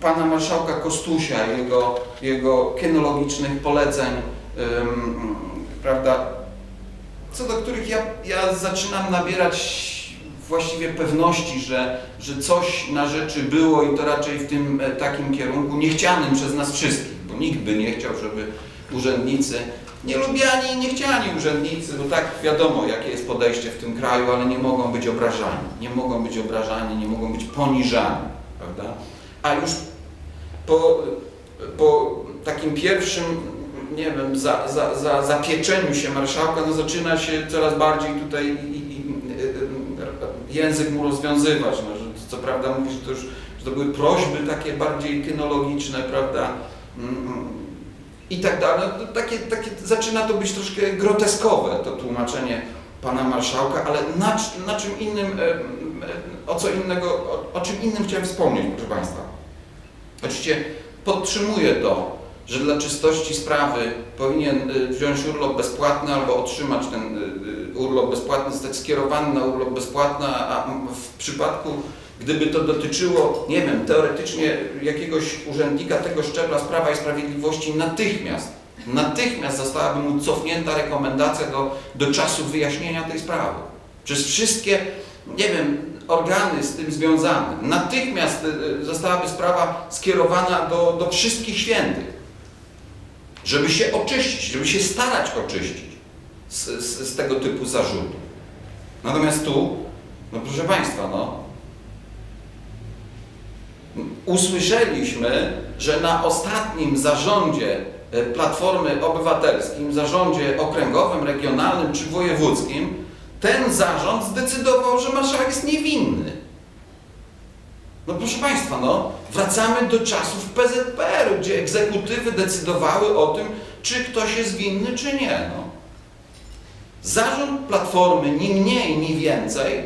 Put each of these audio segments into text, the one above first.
pana marszałka Kostusia, jego, jego kinologicznych poleceń, prawda, co do których ja, ja zaczynam nabierać właściwie pewności, że, że coś na rzeczy było i to raczej w tym e, takim kierunku niechcianym przez nas wszystkich, bo nikt by nie chciał, żeby urzędnicy, nielubiani i niechciani urzędnicy, bo tak wiadomo, jakie jest podejście w tym kraju, ale nie mogą być obrażani, nie mogą być obrażani, nie mogą być poniżani, prawda? A już po, po takim pierwszym, nie wiem, za, za, za, zapieczeniu się marszałka, no zaczyna się coraz bardziej tutaj i, i, y, y, język mu rozwiązywać. No, że co prawda mówi, że to już że to były prośby takie bardziej kynologiczne, prawda? Mm, I tak dalej. No, takie, takie, zaczyna to być troszkę groteskowe, to tłumaczenie pana marszałka, ale na, na czym innym, em, em, o co innego, o, o czym innym chciałem wspomnieć, proszę Państwa. Oczywiście podtrzymuję to, że dla czystości sprawy powinien y, wziąć urlop bezpłatny albo otrzymać ten urlop bezpłatny, zostać skierowany na urlop bezpłatny, a w przypadku, gdyby to dotyczyło, nie wiem, teoretycznie jakiegoś urzędnika tego szczebla z Prawa i Sprawiedliwości, natychmiast, natychmiast zostałaby mu cofnięta rekomendacja do, do czasu wyjaśnienia tej sprawy. Przez wszystkie, nie wiem, organy z tym związane. Natychmiast y, y, zostałaby sprawa skierowana do, do wszystkich świętych, żeby się oczyścić, żeby się starać oczyścić z, z, z tego typu zarzutów. Natomiast tu, no proszę Państwa, no, usłyszeliśmy, że na ostatnim zarządzie e, Platformy Obywatelskim, zarządzie okręgowym, regionalnym czy wojewódzkim, ten zarząd zdecydował, że marszałek jest niewinny. No proszę Państwa, no, wracamy do czasów PZPR-u, gdzie egzekutywy decydowały o tym, czy ktoś jest winny, czy nie. No. Zarząd Platformy, ni mniej, ni więcej,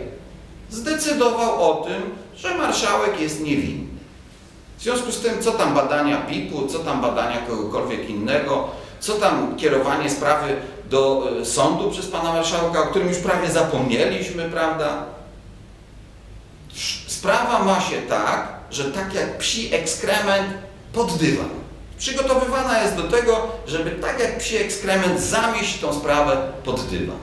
zdecydował o tym, że marszałek jest niewinny. W związku z tym, co tam badania PIP-u, co tam badania kogokolwiek innego, co tam kierowanie sprawy do e, sądu przez pana marszałka, o którym już prawie zapomnieliśmy, prawda? Sprawa ma się tak, że tak jak psi ekskrement pod dywan. Przygotowywana jest do tego, żeby tak jak psi ekskrement zamieść tą sprawę pod dywan.